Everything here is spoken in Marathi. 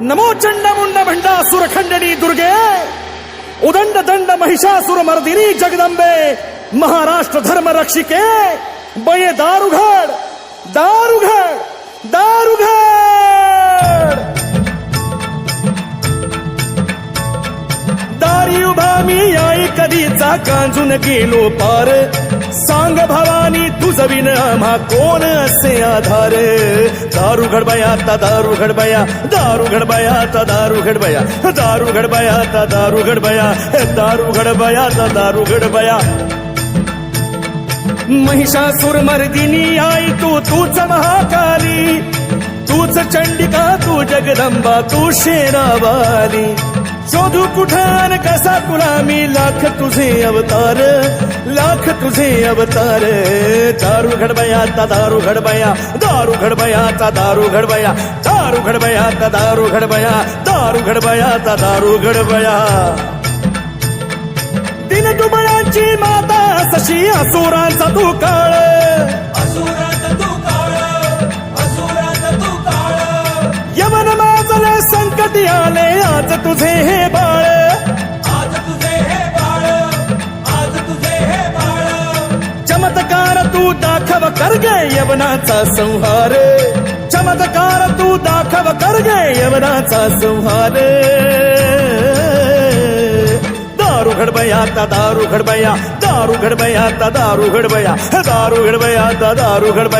नमो चंड मुंड भंडासुर खंडणी दुर्गे उदंड दंड महिषासुर मर्दिनी जगदंबे महाराष्ट्र धर्म रक्षिके बये दारुघड दारुघड दारु दारी मी आई कधीचा कांजून गेलो पार. सांग भवानी तुझ विन आम्हा कोण असे आधार? दारू घडबया ता दारू घडबया दारू घडबया ता दारू घडबया दारू घडबया ता दारू घडबया दारू घडबया ता दारू घडबया. महिषासुर मर्दिनी आई तू तूच महाकाली. तूच चंडिका तू जगदंबा तू शेरावाली. शोधू कुठान कसा तुला मी लाख तुझे अवतार लाख तुझे अवतार. दारू घडबया ता दारू घडबया दारू घडबया ता दारू घडबया दारू घडबया ता दारू घडबया दारू घडबया ता दारू घडबया दिन दुबळाची माता सशी असुरांचा तू काळ यमन माजले संकटी आले दाखव कर गे यवनाचा संहार. चमत्कार तू दाखव कर गे यवनाचा संहार. दारू घडबया ता दारू घडबया. दारू घडबया ता दारू घडबया. दारू घडबया ता दारू घडबया.